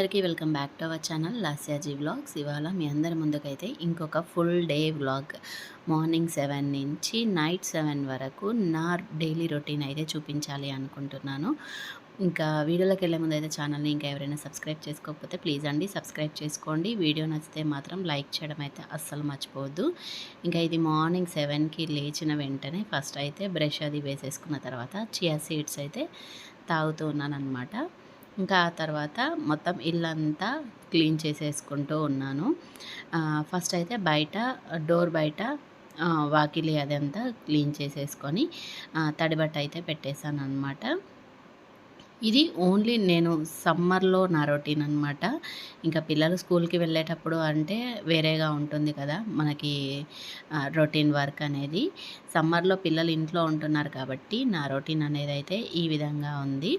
అందరికీ welcome back to our channel Lasyaji vlogs. ఇవాళ మీ అందరి ముందుకైతే ఇంకొక full day vlog. Morning seven నుంచి నైట్ సెవెన్ వరకు నా డైలీ రొటీన్ అయితే చూపించాలి అనుకుంటున్నాను. ఇంకా వీడియోలోకి వెళ్ళే ముందు అయితే ఛానల్ని ఇంకా ఎవరైనా సబ్స్క్రైబ్ చేసుకోకపోతే ప్లీజ్ అండి సబ్స్క్రైబ్ చేసుకోండి. వీడియో నచ్చితే మాత్రం లైక్ చేయడం అయితే అస్సలు మర్చిపోవద్దు. ఇంకా ఇది మార్నింగ్ సెవెన్కి లేచిన వెంటనే ఫస్ట్ అయితే బ్రష్ అది వేసేసుకున్న తర్వాత చియా సీడ్స్ అయితే తాగుతూ ఉన్నాను అనమాట ఇంకా ఆ తర్వాత మొత్తం ఇల్లంతా క్లీన్ చేసేసుకుంటూ ఉన్నాను. ఫస్ట్ అయితే బయట డోర్ బయట వాకిలి అదంతా క్లీన్ చేసేసుకొని తడిబట్ట అయితే పెట్టేశాను అనమాట ఇది ఓన్లీ నేను సమ్మర్లో నా రొటీన్ అనమాట ఇంకా పిల్లలు స్కూల్కి వెళ్ళేటప్పుడు అంటే వేరేగా ఉంటుంది కదా మనకి రొటీన్ వర్క్ అనేది. సమ్మర్లో పిల్లలు ఇంట్లో ఉంటున్నారు కాబట్టి నా రొటీన్ అనేది అయితే ఈ విధంగా ఉంది.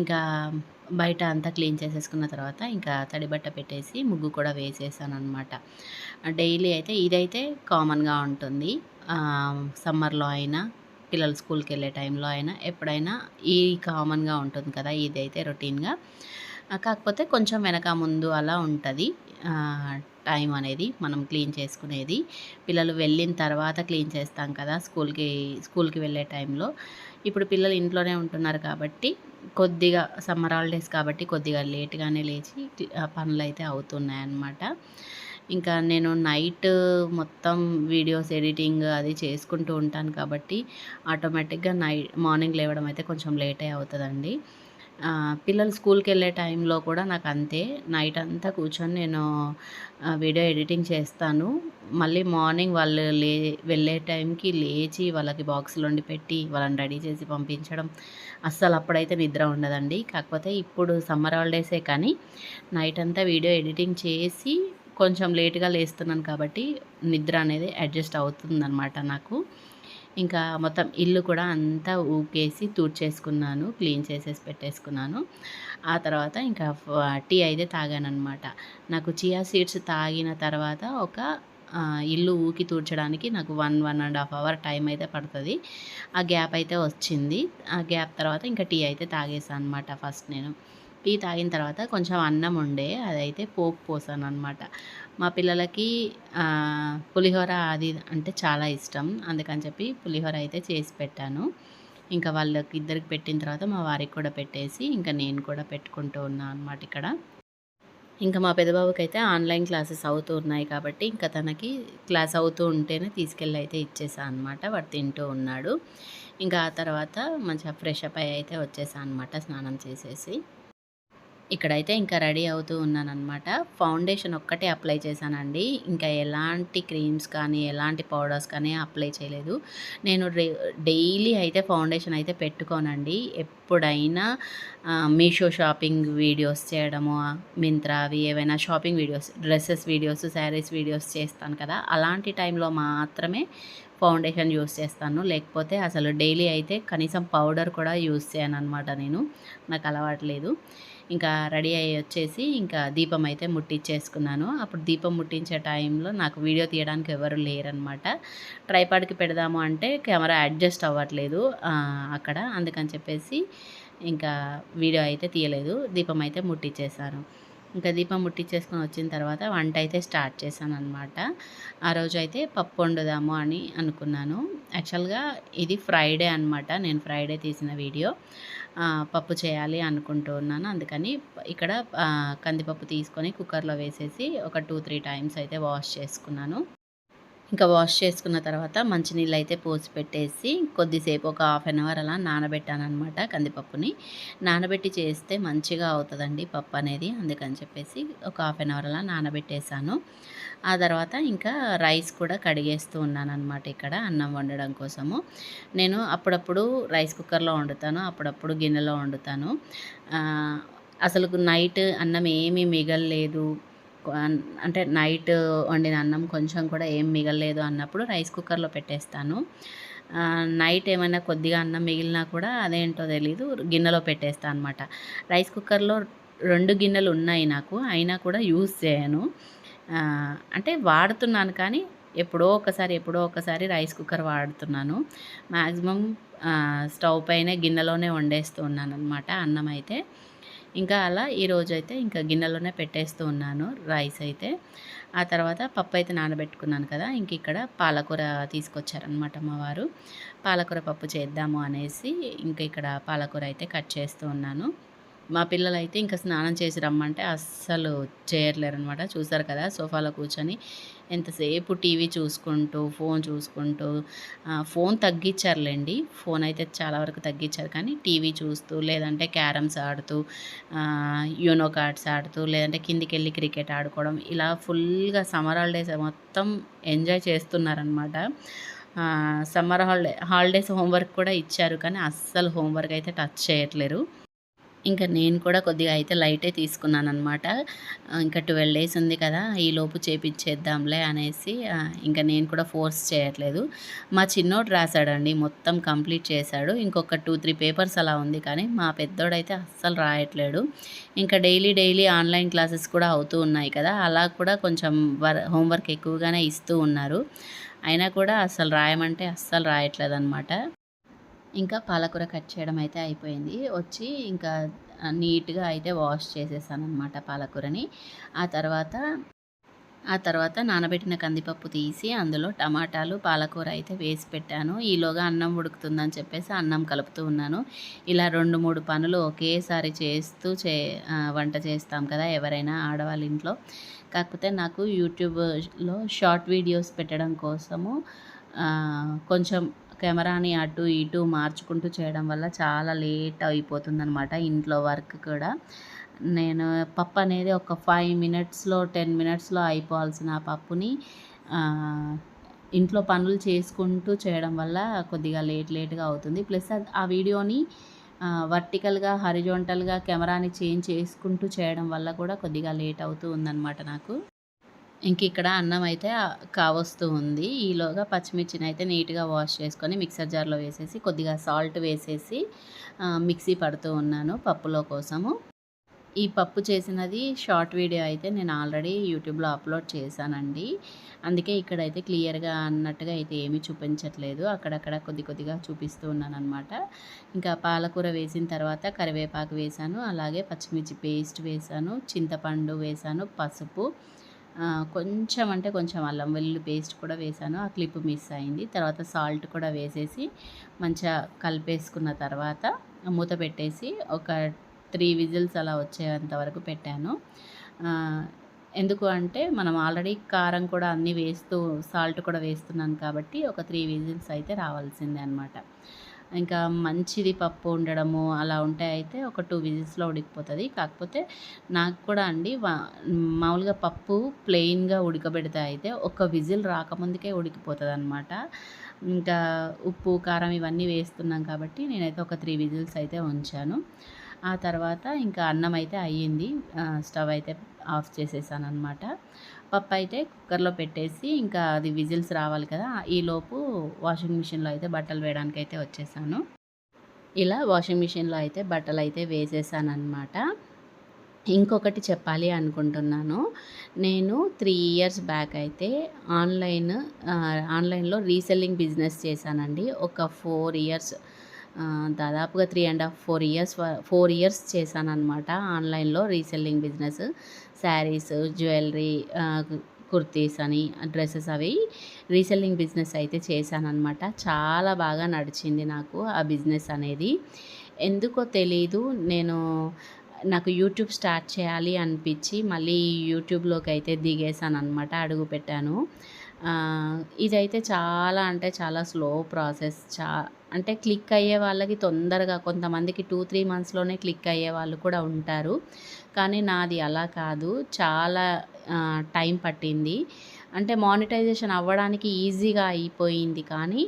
ఇంకా బయట అంతా క్లీన్ చేసేసుకున్న తర్వాత ఇంకా తడి బట్ట పెట్టేసి ముగ్గు కూడా వేసేసాను అనమాట డైలీ అయితే ఇదైతే కామన్గా ఉంటుంది. సమ్మర్లో అయినా పిల్లలు స్కూల్కి వెళ్ళే టైంలో అయినా ఎప్పుడైనా ఈ కామన్గా ఉంటుంది కదా ఇదైతే రొటీన్గా. కాకపోతే కొంచెం వెనక ముందు అలా ఉంటుంది. టైం అనేది మనం క్లీన్ చేసుకునేది. పిల్లలు వెళ్ళిన తర్వాత క్లీన్ చేస్తాం కదా స్కూల్కి స్కూల్కి వెళ్ళే టైంలో. ఇప్పుడు పిల్లలు ఇంట్లోనే ఉంటున్నారు కాబట్టి కొద్దిగా సమ్మర్ హాలిడేస్ కాబట్టి కొద్దిగా లేట్గానే లేచి పనులు అయితే అవుతున్నాయి అన్నమాట ఇంకా నేను నైట్ మొత్తం వీడియోస్ ఎడిటింగ్ అది చేసుకుంటూ ఉంటాను కాబట్టి ఆటోమేటిక్గా నైట్ మార్నింగ్ లేవడం అయితే కొంచెం లేటే అవుతుందండి. పిల్లలు స్కూల్కి వెళ్ళే టైంలో కూడా నాకు అంతే. నైట్ అంతా కూర్చొని నేను వీడియో ఎడిటింగ్ చేస్తాను. మళ్ళీ మార్నింగ్ వాళ్ళు లే వెళ్ళే టైంకి లేచి వాళ్ళకి బాక్సులు వండి పెట్టి వాళ్ళని రెడీ చేసి పంపించడం. అస్సలు అప్పుడైతే నిద్ర ఉండదండి. కాకపోతే ఇప్పుడు సమ్మర్ హాలిడేసే కానీ నైట్ అంతా వీడియో ఎడిటింగ్ చేసి కొంచెం లేట్గా లేస్తున్నాను కాబట్టి నిద్ర అనేది అడ్జస్ట్ అవుతుందన్నమాట నాకు. ఇంకా మొత్తం ఇల్లు కూడా అంతా ఊకేసి తూడ్చేసుకున్నాను క్లీన్ చేసేసి పెట్టేసుకున్నాను. ఆ తర్వాత ఇంకా టీ అయితే తాగానమాట నాకు చియా సీడ్స్ తాగిన తర్వాత ఒక ఇల్లు ఊకి తూడ్చడానికి నాకు one one and half hour time అయితే పడుతుంది. ఆ గ్యాప్ అయితే వచ్చింది. ఆ గ్యాప్ తర్వాత ఇంకా టీ అయితే తాగేసాను అనమాట ఫస్ట్ నేను. టీ తాగిన తర్వాత కొంచెం అన్నం ఉండే అదైతే పోపు పోసాను అనమాట మా పిల్లలకి పులిహోర అది అంటే చాలా ఇష్టం. అందుకని చెప్పి పులిహోర అయితే చేసి పెట్టాను. ఇంకా వాళ్ళకి ఇద్దరికి పెట్టిన తర్వాత మా వారికి కూడా పెట్టేసి ఇంకా నేను కూడా పెట్టుకుంటూ ఉన్నాను అనమాట ఇక్కడ. ఇంకా మా పెద్దబాబుకి అయితే ఆన్లైన్ క్లాసెస్ అవుతూ ఉన్నాయి కాబట్టి ఇంకా తనకి క్లాస్ అవుతూ ఉంటేనే తీసుకెళ్ళి అయితే ఇచ్చేసా అనమాట వాడు తింటూ ఉన్నాడు. ఇంకా ఆ తర్వాత మంచిగా ఫ్రెష్ అప్ అయ్యి అయితే వచ్చేసా అనమాట స్నానం చేసేసి. ఇక్కడైతే ఇంకా రెడీ అవుతూ ఉన్నానమాట ఫౌండేషన్ ఒక్కటే అప్లై చేశానండి. ఇంకా ఎలాంటి క్రీమ్స్ కానీ ఎలాంటి పౌడర్స్ కానీ అప్లై చేయలేదు. నేను డైలీ అయితే ఫౌండేషన్ అయితే పెట్టుకోనండి. ఎప్పుడైనా మీషో షాపింగ్ వీడియోస్ చేయడము మింత్రా అవి ఏవైనా shopping videos dresses videos saris videos చేస్తాను కదా. అలాంటి టైంలో మాత్రమే ఫౌండేషన్ యూస్ చేస్తాను. లేకపోతే అసలు డైలీ అయితే కనీసం పౌడర్ కూడా యూస్ చేయను అనమాట నేను. నాకు అలవాట్లేదు ఇంకా రెడీ అయ్యి వచ్చేసి ఇంకా దీపం అయితే ముట్టించేసుకున్నాను అప్పుడు దీపం ముట్టించే టైంలో నాకు వీడియో తీయడానికి ఎవరు లేరనమాట ట్రైపాడ్కి పెడదాము అంటే కెమెరా అడ్జస్ట్ అవ్వట్లేదు అక్కడ. అందుకని చెప్పేసి ఇంకా వీడియో అయితే తీయలేదు. దీపం అయితే ముట్టించేశాను ఇంకా దీపం ముట్టించేసుకొని వచ్చిన తర్వాత వంట అయితే స్టార్ట్ చేశాను అనమాట ఆ రోజు అయితే పప్పు వండుదాము అని అనుకున్నాను. యాక్చువల్గా ఇది ఫ్రైడే అనమాట నేను ఫ్రైడే తీసిన వీడియో. పప్పు చేయాలి అనుకుంటూ ఉన్నాను. అందుకని ఇక్కడ కందిపప్పు తీసుకొని కుక్కర్లో వేసేసి ఒక టూ త్రీ టైమ్స్ అయితే వాష్ చేసుకున్నాను. ఇంకా వాష్ చేసుకున్న తర్వాత మంచినీళ్ళు అయితే పోసి పెట్టేసి కొద్దిసేపు ఒక హాఫ్ అన్ అవర్ అలా నానబెట్టాను అనమాట కందిపప్పుని. నానబెట్టి చేస్తే మంచిగా అవుతుందండి పప్పు అనేది. అందుకని చెప్పేసి ఒక హాఫ్ అన్ అవర్ అలా నానబెట్టేశాను. ఆ తర్వాత ఇంకా రైస్ కూడా కడిగేస్తూ ఉన్నాను అనమాట ఇక్కడ అన్నం వండడం కోసము. నేను అప్పుడప్పుడు రైస్ కుక్కర్లో వండుతాను అప్పుడప్పుడు గిన్నెలో వండుతాను. అసలు నైట్ అన్నం ఏమీ మిగలలేదు. అంటే నైట్ వండిన అన్నం కొంచెం కూడా ఏం మిగలలేదు అన్నప్పుడు రైస్ కుక్కర్లో పెట్టేస్తాను. నైట్ ఏమైనా కొద్దిగా అన్నం మిగిలినా కూడా అదేంటో తెలీదు గిన్నెలో పెట్టేస్తాను అనమాట రైస్ కుక్కర్లో రెండు గిన్నెలు ఉన్నాయి నాకు అయినా కూడా యూస్ చేయను. అంటే వాడుతున్నాను కానీ ఎప్పుడో ఒకసారి ఎప్పుడో ఒకసారి రైస్ కుక్కర్ వాడుతున్నాను. మ్యాక్సిమం స్టవ్ పైన గిన్నెలోనే వండేస్తూ ఉన్నాను అనమాట అన్నం అయితే. ఇంకా అలా ఈరోజు అయితే ఇంకా గిన్నెలోనే పెట్టేస్తూ ఉన్నాను రైస్ అయితే. ఆ తర్వాత పప్పు అయితే నానబెట్టుకున్నాను కదా ఇంక ఇక్కడ పాలకూర తీసుకొచ్చారనమాట మా వారు. పాలకూర పప్పు చేద్దాము అనేసి ఇంకా ఇక్కడ పాలకూర అయితే కట్ చేస్తూ ఉన్నాను. మా పిల్లలు అయితే ఇంకా స్నానం చేసి రమ్మంటే అస్సలు చేయట్లేరు అనమాట చూసారు కదా సోఫాలో కూర్చొని ఎంతసేపు టీవీ చూసుకుంటూ ఫోన్ చూసుకుంటూ ఫోన్ తగ్గించారులేండి. ఫోన్ అయితే చాలా వరకు తగ్గించారు. కానీ టీవీ చూస్తూ లేదంటే క్యారమ్స్ ఆడుతూ యూనో కార్డ్స్ ఆడుతూ లేదంటే కిందికి వెళ్ళి క్రికెట్ ఆడుకోవడం ఇలా ఫుల్గా సమ్మర్ హాలిడేస్ మొత్తం ఎంజాయ్ చేస్తున్నారనమాట సమ్మర్ హాలిడే హాలిడేస్ హోంవర్క్ కూడా ఇచ్చారు. కానీ అస్సలు హోంవర్క్ అయితే టచ్ చేయట్లేరు. ఇంకా నేను కూడా కొద్దిగా అయితే లైటే తీసుకున్నాను అనమాట ఇంకా ట్వెల్వ్ డేస్ ఉంది కదా ఈ లోపు చేపించేద్దాంలే అనేసి ఇంకా నేను కూడా ఫోర్స్ చేయట్లేదు. మా చిన్నోడు రాశాడండి మొత్తం కంప్లీట్ చేశాడు. ఇంకొక టూ త్రీ పేపర్స్ అలా ఉంది కానీ మా పెద్దోడైతే అస్సలు రాయట్లేడు. ఇంకా డైలీ డైలీ ఆన్లైన్ క్లాసెస్ కూడా అవుతూ ఉన్నాయి కదా అలా కూడా కొంచెం వర్ హోంవర్క్ ఎక్కువగానే ఇస్తూ ఉన్నారు. అయినా కూడా అసలు రాయమంటే అస్సలు రాయట్లేదు అనమాట ఇంకా పాలకూర కట్ చేయడం అయితే అయిపోయింది. వచ్చి ఇంకా నీట్గా అయితే వాష్ చేసేసాను అనమాట పాలకూరని. ఆ తర్వాత ఆ తర్వాత నానబెట్టిన కందిపప్పు తీసి అందులో టమాటాలు పాలకూర అయితే వేసి పెట్టాను. ఈలోగా అన్నం ఉడుకుతుందని చెప్పేసి అన్నం కలుపుతూ ఉన్నాను. ఇలా రెండు మూడు పనులు ఒకేసారి చేస్తూ చే వంట చేస్తాం కదా ఎవరైనా ఆడవాళ్ళ ఇంట్లో. కాకపోతే నాకు యూట్యూబ్లో షార్ట్ వీడియోస్ పెట్టడం కోసము కొంచెం కెమెరాని అటు ఇటు మార్చుకుంటూ చేయడం వల్ల చాలా లేట్ అయిపోతుందనమాట ఇంట్లో వర్క్ కూడా. నేను పప్పు అనేది ఒక ఫైవ్ మినిట్స్లో టెన్ మినిట్స్లో అయిపోవాల్సిన పప్పుని ఇంట్లో పనులు చేసుకుంటూ చేయడం వల్ల కొద్దిగా లేట్ లేట్గా అవుతుంది. ప్లస్ ఆ వీడియోని వర్టికల్గా హరిజోంటల్గా కెమెరాని చేంజ్ చేసుకుంటూ చేయడం వల్ల కూడా కొద్దిగా లేట్ అవుతూ ఉందన్నమాట నాకు. ఇంక ఇక్కడ అన్నం అయితే కావస్తూ ఉంది. ఈలోగా పచ్చిమిర్చిని అయితే నీట్గా వాష్ చేసుకొని మిక్సర్ జార్లో వేసేసి కొద్దిగా సాల్ట్ వేసేసి మిక్సీ పడుతూ ఉన్నాను పప్పులో కోసము. ఈ పప్పు చేసినది షార్ట్ వీడియో అయితే నేను ఆల్రెడీ యూట్యూబ్లో అప్లోడ్ చేశానండి. అందుకే ఇక్కడైతే క్లియర్గా అన్నట్టుగా అయితే ఏమీ చూపించట్లేదు. అక్కడక్కడ కొద్ది కొద్దిగా చూపిస్తూ ఉన్నాను అనమాట ఇంకా పాలకూర వేసిన తర్వాత కరివేపాకు వేశాను. అలాగే పచ్చిమిర్చి పేస్ట్ వేశాను. చింతపండు వేశాను. పసుపు. కొంచెం అంటే కొంచెం అల్లం వెల్లుల్లి పేస్ట్ కూడా వేసాను. ఆ క్లిప్ మిస్ అయింది. తర్వాత సాల్ట్ కూడా వేసేసి మంచిగా కలిపేసుకున్న తర్వాత మూత పెట్టేసి ఒక త్రీ విజిల్స్ అలా వచ్చేంత వరకు పెట్టాను. ఎందుకు అంటే మనం ఆల్రెడీ కారం కూడా అన్నీ వేస్తూ సాల్ట్ కూడా వేస్తున్నాను కాబట్టి ఒక త్రీ విజిల్స్ అయితే రావాల్సిందే అనమాట ఇంకా మంచిది పప్పు ఉండడము అలా ఉంటే అయితే ఒక టూ విజిల్స్లో ఉడికిపోతుంది. కాకపోతే నాకు కూడా అండి మామూలుగా పప్పు ప్లెయిన్గా ఉడకబెడితే అయితే ఒక విజిల్ రాకముందుకే ఉడికిపోతుంది అనమాట ఇంకా ఉప్పు కారం ఇవన్నీ వేస్తున్నాం కాబట్టి నేనైతే ఒక త్రీ విజిల్స్ అయితే ఉంచాను. ఆ తర్వాత ఇంకా అన్నం అయితే అయ్యింది. స్టవ్ అయితే ఆఫ్ చేసేసాను అనమాట పప్పు అయితే కుక్కర్లో పెట్టేసి ఇంకా అది విజిల్స్ రావాలి కదా ఈలోపు వాషింగ్ మిషన్లో అయితే బట్టలు వేయడానికి అయితే వచ్చేసాను. ఇలా వాషింగ్ మిషన్లో అయితే బట్టలు అయితే వేసేసాను అనమాట ఇంకొకటి చెప్పాలి అనుకుంటున్నాను. నేను త్రీ ఇయర్స్ బ్యాక్ అయితే ఆన్లైన్ ఆన్లైన్లో రీసెల్లింగ్ బిజినెస్ చేశానండి. ఒక ఫోర్ ఇయర్స్ దాదాపుగా three and half four years four years చేశానమాట ఆన్లైన్లో reselling business saris jewellery kurtis అని డ్రెస్సెస్ అవి రీసెల్లింగ్ బిజినెస్ అయితే చేశానమాట చాలా బాగా నడిచింది నాకు ఆ బిజినెస్ అనేది. ఎందుకో తెలీదు నేను నాకు యూట్యూబ్ స్టార్ట్ చేయాలి అనిపించి మళ్ళీ యూట్యూబ్లోకి అయితే దిగేసాను అనమాట అడుగు పెట్టాను. ఇదైతే చాలా అంటే చాలా స్లో ప్రాసెస్ చా అంటే క్లిక్ అయ్యే వాళ్ళకి తొందరగా కొంతమందికి టూ త్రీ మంత్స్లోనే క్లిక్ అయ్యే వాళ్ళు కూడా ఉంటారు. కానీ నాది అలా కాదు. చాలా టైం పట్టింది. అంటే మానిటైజేషన్ అవ్వడానికి ఈజీగా అయిపోయింది. కానీ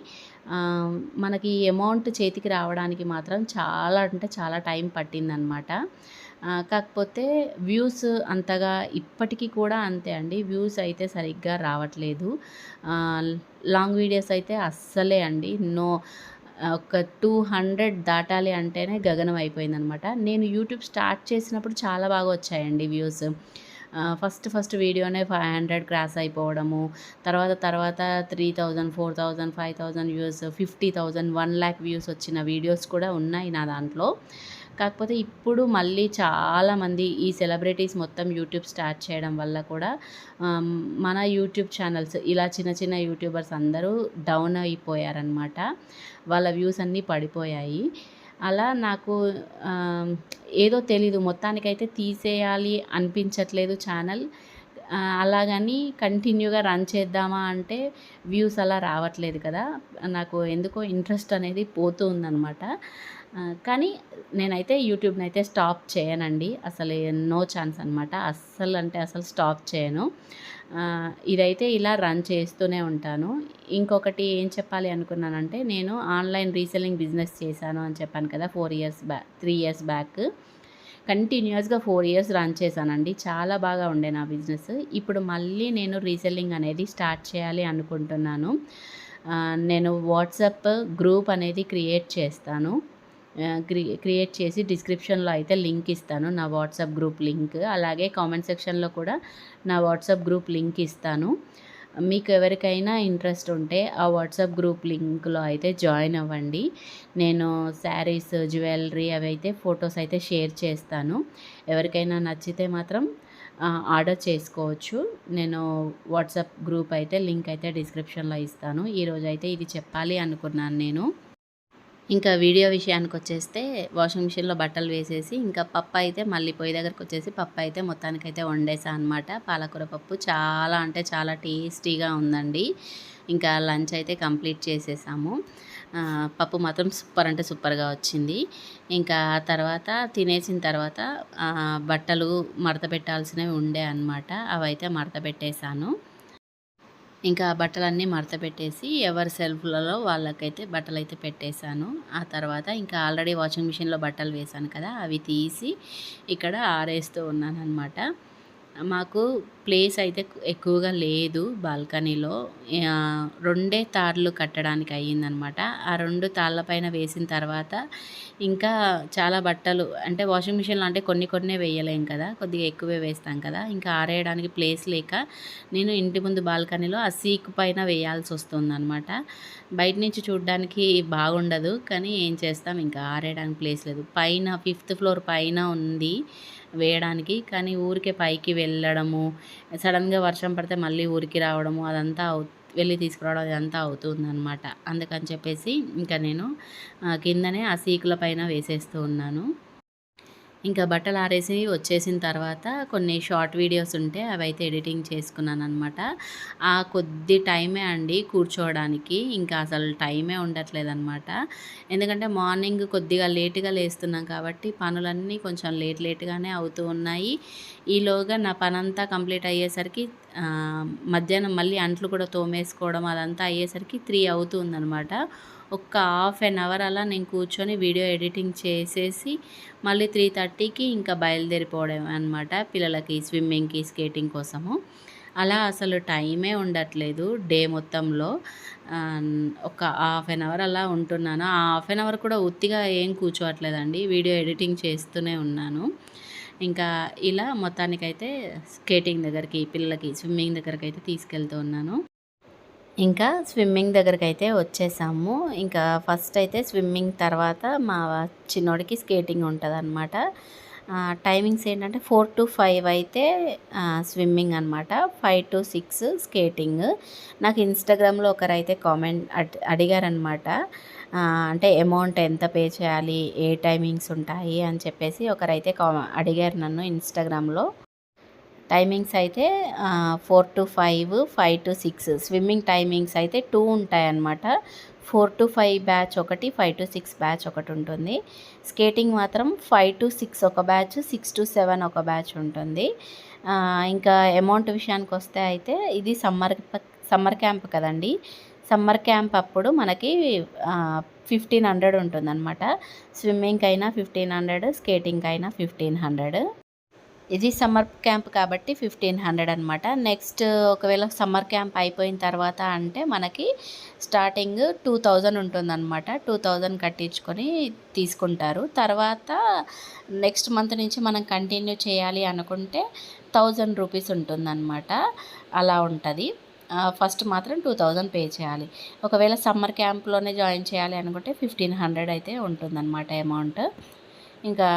మనకి అమౌంట్ చేతికి రావడానికి మాత్రం చాలా అంటే చాలా టైం పట్టిందనమాట. కాకపోతే వ్యూస్ అంతగా ఇప్పటికీ కూడా అంతే అండి. వ్యూస్ అయితే సరిగ్గా రావట్లేదు. లాంగ్ వీడియోస్ అయితే అస్సలే అండి. నో ఒక టూ హండ్రెడ్ దాటాలి అంటేనే గగనం అయిపోయిందనమాట. నేను యూట్యూబ్ స్టార్ట్ చేసినప్పుడు చాలా బాగా వచ్చాయండి వ్యూస్. ఫస్ట్ ఫస్ట్ వీడియోనే ఫైవ్ హండ్రెడ్ క్రాస్ అయిపోవడము. తర్వాత తర్వాత three thousand four thousand five thousand views fifty thousand one lakh views వచ్చిన వీడియోస్ కూడా ఉన్నాయి నా దాంట్లో. కాకపోతే ఇప్పుడు మళ్ళీ చాలామంది ఈ సెలబ్రిటీస్ మొత్తం యూట్యూబ్ స్టార్ట్ చేయడం వల్ల కూడా మన యూట్యూబ్ ఛానల్స్ ఇలా చిన్న చిన్న యూట్యూబర్స్ అందరూ డౌన్ అయిపోయారనమాట వాళ్ళ వ్యూస్ అన్నీ పడిపోయాయి. అలా నాకు ఏదో తెలీదు. మొత్తానికైతే తీసేయాలి అనిపించట్లేదు ఛానల్. అలాగని కంటిన్యూగా రన్ చేద్దామా అంటే వ్యూస్ అలా రావట్లేదు కదా. నాకు ఎందుకో ఇంట్రెస్ట్ అనేది పోతూ ఉందన్నమాట. కానీ నేనైతే యూట్యూబ్ని అయితే స్టాప్ చేయనండి. అసలు నో ఛాన్స్ అనమాట అస్సలు అంటే అసలు స్టాప్ చేయను. ఇదైతే ఇలా రన్ చేస్తూనే ఉంటాను. ఇంకొకటి ఏం చెప్పాలి అనుకున్నానంటే నేను ఆన్లైన్ రీసెల్లింగ్ బిజినెస్ చేశాను అని చెప్పాను కదా four years back three years back. కంటిన్యూస్గా ఫోర్ ఇయర్స్ రన్ చేశానండి. చాలా బాగా ఉండే నా బిజినెస్. ఇప్పుడు మళ్ళీ నేను రీసెల్లింగ్ అనేది స్టార్ట్ చేయాలి అనుకుంటున్నాను. నేను వాట్సాప్ గ్రూప్ అనేది క్రియేట్ చేస్తాను. క్రియేట్ చేసి డిస్క్రిప్షన్లో అయితే లింక్ ఇస్తాను నా వాట్సాప్ గ్రూప్ లింక్. అలాగే కామెంట్ సెక్షన్లో కూడా నా వాట్సాప్ గ్రూప్ లింక్ ఇస్తాను. మీకు ఎవరికైనా ఇంట్రెస్ట్ ఉంటే ఆ వాట్సాప్ గ్రూప్ లింక్లో అయితే జాయిన్ అవ్వండి. నేను శారీస్ జ్యువెలరీ అవి అయితే ఫొటోస్ అయితే షేర్ చేస్తాను. ఎవరికైనా నచ్చితే మాత్రం ఆర్డర్ చేసుకోవచ్చు. నేను వాట్సాప్ గ్రూప్ అయితే లింక్ అయితే డిస్క్రిప్షన్లో ఇస్తాను. ఈరోజు అయితే ఇది చెప్పాలి అనుకున్నాను నేను. ఇంకా వీడియో విషయానికి వచ్చేస్తే వాషింగ్ మిషన్లో బట్టలు వేసేసి ఇంకా పప్పు అయితే మళ్ళీ పొయ్యి దగ్గరకు వచ్చేసి పప్పు అయితే మొత్తానికైతే వండేసా అనమాట పాలకూర పప్పు చాలా అంటే చాలా టేస్టీగా ఉందండి. ఇంకా లంచ్ అయితే కంప్లీట్ చేసేసాము. పప్పు మాత్రం సూపర్ అంటే సూపర్గా వచ్చింది. ఇంకా తర్వాత తినేసిన తర్వాత బట్టలు మడత పెట్టాల్సినవి ఉండే అనమాట అవైతే మడత పెట్టేశాను. ఇంకా బట్టలన్నీ మడత పెట్టేసి ఎవరి సెల్ఫ్లలో వాళ్ళకైతే బట్టలు అయితే పెట్టేశాను. ఆ తర్వాత ఇంకా ఆల్రెడీ వాషింగ్ మిషన్లో బట్టలు వేశాను కదా అవి తీసి ఇక్కడ ఆరేస్తూ ఉన్నాను అనమాట మాకు ప్లేస్ అయితే ఎక్కువగా లేదు బాల్కనీలో. రెండే తాళ్ళు కట్టడానికి అయ్యిందనమాట. ఆ రెండు తాళ్ళ పైన వేసిన తర్వాత ఇంకా చాలా బట్టలు అంటే వాషింగ్ మిషన్లో అంటే కొన్ని కొన్నే వేయలేం కదా కొద్దిగా ఎక్కువే వేస్తాం కదా. ఇంకా ఆరేయడానికి ప్లేస్ లేక నేను ఇంటి ముందు బాల్కనీలో ఆ సీక్ పైన వేయాల్సి వస్తుంది అనమాట బయట నుంచి చూడడానికి బాగుండదు కానీ ఏం చేస్తాం ఇంకా ఆరేయడానికి ప్లేస్ లేదు. పైన ఫిఫ్త్ ఫ్లోర్ పైన ఉంది. వేయడానికి కానీ ఊరికే పైకి వెళ్ళడము సడన్గా వర్షం పడితే మళ్ళీ ఊరికి రావడము అదంతా అవు వెళ్ళి తీసుకురావడం అదంతా అవుతుంది అనమాట అందుకని చెప్పేసి ఇంకా నేను కిందనే ఆ సీకుల పైన వేసేస్తూ ఉన్నాను. ఇంకా బట్టలు ఆరేసి వచ్చేసిన తర్వాత కొన్ని షార్ట్ వీడియోస్ ఉంటే అవి అయితే ఎడిటింగ్ చేసుకున్నాను అనమాట ఆ కొద్ది టైమే అండి కూర్చోవడానికి. ఇంకా అసలు టైమే ఉండట్లేదు అనమాట ఎందుకంటే మార్నింగ్ కొద్దిగా లేటుగా లేస్తున్నాం కాబట్టి పనులన్నీ కొంచెం లేట్ లేట్గానే అవుతూ ఉన్నాయి. ఈలోగా నా పనంతా కంప్లీట్ అయ్యేసరికి మధ్యాహ్నం మళ్ళీ అంట్లు కూడా తోమేసుకోవడం అదంతా అయ్యేసరికి త్రీ అవుతుందనమాట ఒక్క హాఫ్ అన్ అవర్ అలా నేను కూర్చొని వీడియో ఎడిటింగ్ చేసేసి మళ్ళీ త్రీ థర్టీకి ఇంకా బయలుదేరిపోవడం అనమాట పిల్లలకి స్విమ్మింగ్కి స్కేటింగ్ కోసము. అలా అసలు టైమే ఉండట్లేదు డే మొత్తంలో. ఒక హాఫ్ అన్ అవర్ అలా ఉంటున్నాను. ఆ హాఫ్ అన్ అవర్ కూడా ఉత్తిగా ఏం కూర్చోవట్లేదండి. వీడియో ఎడిటింగ్ చేస్తూనే ఉన్నాను. ఇంకా ఇలా మొత్తానికైతే స్కేటింగ్ దగ్గరికి పిల్లలకి స్విమ్మింగ్ దగ్గరికి అయితే తీసుకెళ్తూ ఉన్నాను. ఇంకా స్విమ్మింగ్ దగ్గరికి అయితే వచ్చేసాము. ఇంకా ఫస్ట్ అయితే స్విమ్మింగ్ తర్వాత మా చిన్నోడికి స్కేటింగ్ ఉంటుంది అనమాట టైమింగ్స్ ఏంటంటే ఫోర్ టు ఫైవ్ అయితే స్విమ్మింగ్ అనమాట ఫైవ్ టు సిక్స్ స్కేటింగ్. నాకు ఇన్స్టాగ్రామ్లో ఒకరైతే కామెంట్ అడిగారనమాట అంటే అమౌంట్ ఎంత పే చేయాలి ఏ టైమింగ్స్ ఉంటాయి అని చెప్పేసి ఒకరైతే కా అడిగారు నన్ను ఇన్స్టాగ్రామ్లో. టైమింగ్స్ అయితే four to five five to six. Swimming timings అయితే టూ ఉంటాయన్నమాట. ఫోర్ టు ఫైవ్ బ్యాచ్ ఒకటి ఫైవ్ టు సిక్స్ బ్యాచ్ ఒకటి ఉంటుంది. స్కేటింగ్ మాత్రం ఫైవ్ టు సిక్స్ ఒక బ్యాచ్ సిక్స్ టు సెవెన్ ఒక బ్యాచ్ ఉంటుంది. ఇంకా అమౌంట్ విషయానికి వస్తే అయితే ఇది సమ్మర్ సమ్మర్ క్యాంప్ కదండి. సమ్మర్ క్యాంప్ అప్పుడు మనకి ఫిఫ్టీన్ హండ్రెడ్ ఉంటుందన్నమాట. స్విమ్మింగ్కి అయినా ఫిఫ్టీన్ హండ్రెడ్ స్కేటింగ్కి అయినా ఫిఫ్టీన్ హండ్రెడ్. ఇది సమ్మర్ క్యాంప్ కాబట్టి ఫిఫ్టీన్ హండ్రెడ్ అనమాట నెక్స్ట్ ఒకవేళ సమ్మర్ క్యాంప్ అయిపోయిన తర్వాత అంటే మనకి స్టార్టింగ్ టూ థౌజండ్ ఉంటుందన్నమాట. టూ థౌజండ్ కట్టించుకొని తీసుకుంటారు. తర్వాత నెక్స్ట్ మంత్ నుంచి మనం కంటిన్యూ చేయాలి అనుకుంటే థౌజండ్ రూపీస్ ఉంటుందన్నమాట. అలా ఉంటుంది. ఫస్ట్ మాత్రం టూ థౌజండ్ పే చేయాలి. ఒకవేళ సమ్మర్ క్యాంప్లోనే జాయిన్ చేయాలి అనుకుంటే ఫిఫ్టీన్ హండ్రెడ్ అయితే ఉంటుందన్నమాట అమౌంట్. ఇంకా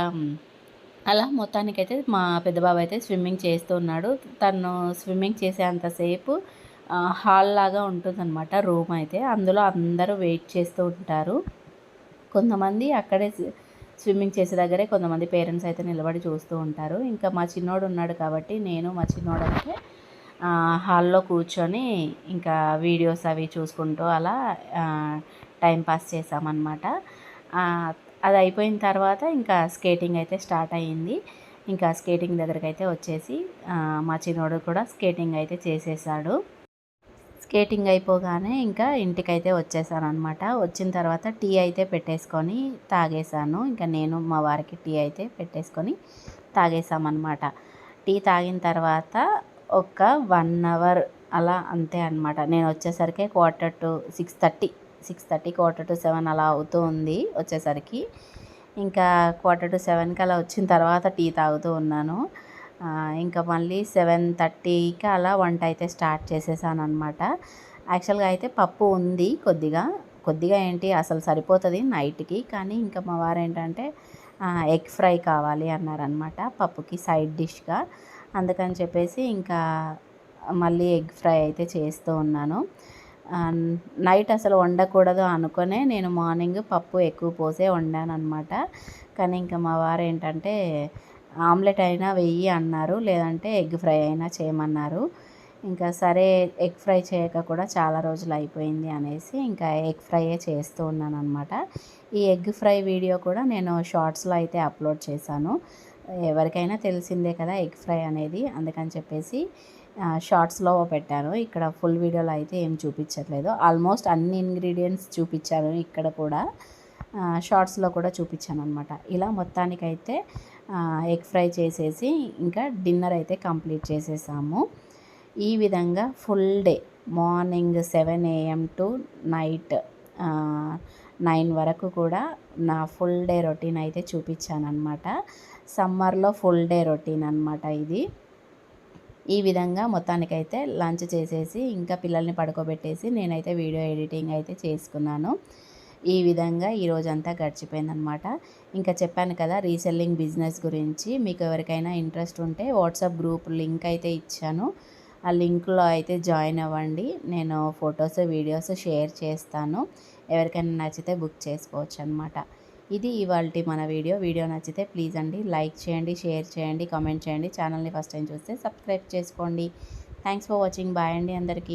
అలా మొత్తానికైతే మా పెద్దబాబు అయితే స్విమ్మింగ్ చేస్తున్నాడు తను స్విమ్మింగ్ చేసేంతసేపు హాల్ లాగా ఉంటుందన్నమాట రూమ్ అయితే. అందులో అందరూ వెయిట్ చేస్తూ ఉంటారు. కొంతమంది అక్కడే స్విమ్మింగ్ చేసే దగ్గరే కొంతమంది పేరెంట్స్ అయితే నిలబడి చూస్తూ ఉంటారు. ఇంకా మా చిన్నోడు ఉన్నాడు కాబట్టి నేను మా చిన్నోడు అయితే హాల్లో కూర్చొని ఇంకా వీడియోస్ అవి చూసుకుంటూ అలా టైంపాస్ చేసామన్నమాట. అది అయిపోయిన తర్వాత ఇంకా స్కేటింగ్ అయితే స్టార్ట్ అయ్యింది. ఇంకా స్కేటింగ్ దగ్గరికి అయితే వచ్చేసి మా చిన్నోడు కూడా స్కేటింగ్ అయితే చేసేసాడు. స్కేటింగ్ అయిపోగానే ఇంకా ఇంటికైతే వచ్చేసాను అనమాట వచ్చిన తర్వాత టీ అయితే పెట్టేసుకొని తాగేసాను ఇంకా నేను మా వారికి టీ అయితే పెట్టేసుకొని తాగేసామన్నమాట టీ తాగిన తర్వాత ఒక వన్ అవర్ అలా అంతే అనమాట నేను వచ్చేసరికి quarter to six thirty six thirty quarter to seven అలా అవుతూ ఉంది వచ్చేసరికి. ఇంకా క్వార్టర్ టు సెవెన్కి అలా వచ్చిన తర్వాత టీ తాగుతూ ఉన్నాను. ఇంకా మళ్ళీ సెవెన్ థర్టీకి అలా వంట అయితే స్టార్ట్ చేసేసాను అనమాట యాక్చువల్గా అయితే పప్పు ఉంది కొద్దిగా. కొద్దిగా ఏంటి అసలు సరిపోతుంది నైట్కి కానీ ఇంకా మా వారు ఏంటంటే ఎగ్ ఫ్రై కావాలి అన్నారనమాట పప్పుకి సైడ్ డిష్గా. అందుకని చెప్పేసి ఇంకా మళ్ళీ ఎగ్ ఫ్రై అయితే చేస్తూ ఉన్నాను. నైట్ అసలు వండకూడదు అనుకునే నేను మార్నింగ్ పప్పు ఎక్కువ పోసే వండాను అనమాట కానీ ఇంకా మా వారు ఏంటంటే ఆమ్లెట్ అయినా వెయ్యి అన్నారు లేదంటే ఎగ్ ఫ్రై అయినా చేయమన్నారు. ఇంకా సరే ఎగ్ ఫ్రై చేయక కూడా చాలా రోజులు అయిపోయింది అనేసి ఇంకా ఎగ్ ఫ్రైయే చేస్తూ ఉన్నాను అనమాట ఈ ఎగ్ ఫ్రై వీడియో కూడా నేను షార్ట్స్లో అయితే అప్లోడ్ చేశాను. ఎవరికైనా తెలిసిందే కదా ఎగ్ ఫ్రై అనేది అందుకని చెప్పేసి షార్ట్స్లో పెట్టాను. ఇక్కడ ఫుల్ వీడియోలో అయితే ఏం చూపించట్లేదు. ఆల్మోస్ట్ అన్ని ఇంగ్రీడియంట్స్ చూపించాను ఇక్కడ కూడా. షార్ట్స్లో కూడా చూపించాను అనమాట ఇలా మొత్తానికైతే ఎగ్ ఫ్రై చేసేసి ఇంకా డిన్నర్ అయితే కంప్లీట్ చేసేసాము. ఈ విధంగా full day morning seven AM to night nine వరకు కూడా నా ఫుల్ డే రొటీన్ అయితే చూపించాను అనమాట సమ్మర్లో ఫుల్ డే రొటీన్ అనమాట ఇది. ఈ విధంగా మొత్తానికైతే లంచ్ చేసేసి ఇంకా పిల్లల్ని పడుకోబెట్టేసి నేనైతే వీడియో ఎడిటింగ్ అయితే చేసుకున్నాను. ఈ విధంగా ఈరోజంతా గడిచిపోయిందనమాట ఇంకా చెప్పాను కదా రీసెల్లింగ్ బిజినెస్ గురించి. మీకు ఎవరికైనా ఇంట్రెస్ట్ ఉంటే వాట్సాప్ గ్రూప్ లింక్ అయితే ఇచ్చాను. ఆ లింక్లో అయితే జాయిన్ అవ్వండి. నేను ఫొటోస్ వీడియోస్ షేర్ చేస్తాను. ఎవరికైనా నచ్చితే బుక్ చేసుకోవచ్చు అనమాట ఇది ఇవాళ మన వీడియో. వీడియో నచ్చితే ప్లీజ్ అండి లైక్ చేయండి షేర్ చేయండి కామెంట్ చేయండి. ఛానల్ని ఫస్ట్ టైం చూస్తే సబ్స్క్రైబ్ చేసుకోండి. Thanks for watching. బాయ్ అండి అందరికీ.